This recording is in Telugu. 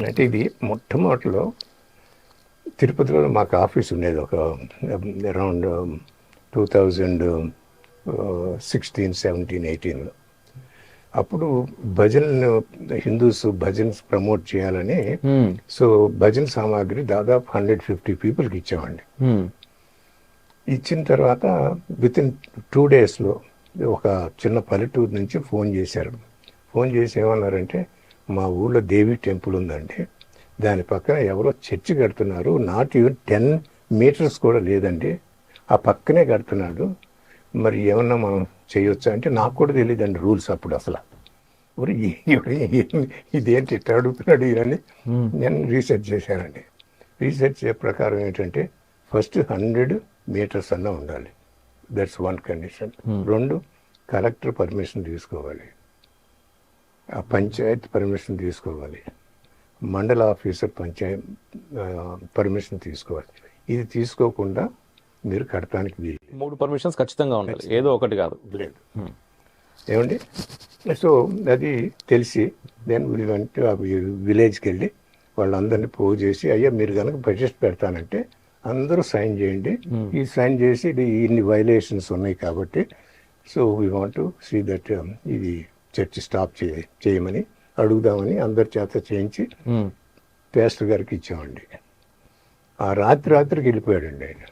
అంటే ఇది మొట్టమొదటిలో తిరుపతిలో మాకు ఆఫీస్ ఉండేది ఒక around two thousand sixteen seventeen ఎయిటీన్లో అప్పుడు భజనలు హిందూస్ భజన్స్ ప్రమోట్ చేయాలని మ్మ్. సో భజన సామాగ్రి దాదాపు హండ్రెడ్ ఫిఫ్టీ పీపుల్కి ఇచ్చామండి మ్మ్. ఇచ్చిన తర్వాత విత్ ఇన్ టూ డేస్లో ఒక చిన్న పల్లెటూరు నుంచి ఫోన్ చేశారు ఫోన్ చేసి ఏమన్నారంటే మా ఊళ్ళో దేవి టెంపుల్ ఉందండి. దాని పక్కన ఎవరో చర్చి కడుతున్నారు. నాట్ ఈవెన్ టెన్ మీటర్స్ కూడా లేదండి. ఆ పక్కనే కడుతున్నాడు. మరి ఏమన్నా మనం చేయొచ్చా అంటే నాకు కూడా తెలియదండి రూల్స్ అప్పుడు అసలు. ఇదేంటి ఇట్లా అడుగుతున్నాడు అని నేను రీసెర్చ్ చేశానండి. రీసెర్చ్ ప్రకారం ఏంటంటే ఫస్ట్ హండ్రెడ్ మీటర్స్ అన్న ఉండాలి. దట్స్ వన్ కండిషన్ రెండు కలెక్టర్ పర్మిషన్ తీసుకోవాలి. ఆ పంచాయత్ పర్మిషన్ తీసుకోవాలి. మండల ఆఫీసర్ పంచాయత్ పర్మిషన్ తీసుకోవాలి. ఇది తీసుకోకుండా మీరు కడటానికి వీలు మూడు పర్మిషన్స్ ఖచ్చితంగా ఉండాలి. ఏదో ఒకటి కాదు. లేదు. ఏమండి? సో అది తెలిసి నేను వెంట విలేజ్కి వెళ్ళి వాళ్ళందరినీ పోగు చేసి అయ్యా మీరు కనుక బడ్జెట్ పెడతానంటే అందరూ సైన్ చేయండి. ఈ సైన్ చేసి ఇది ఇన్ని వైలేషన్స్ ఉన్నాయి కాబట్టి so we want to see that ఇది చర్చ్ స్టాప్ చే చేయమని అడుగుదామని అందరి చేత చేయించి. పేస్టర్ గారికి ఇచ్చామండి ఆ రాత్రి రాత్రికి వెళ్ళిపోయాడండి ఆయన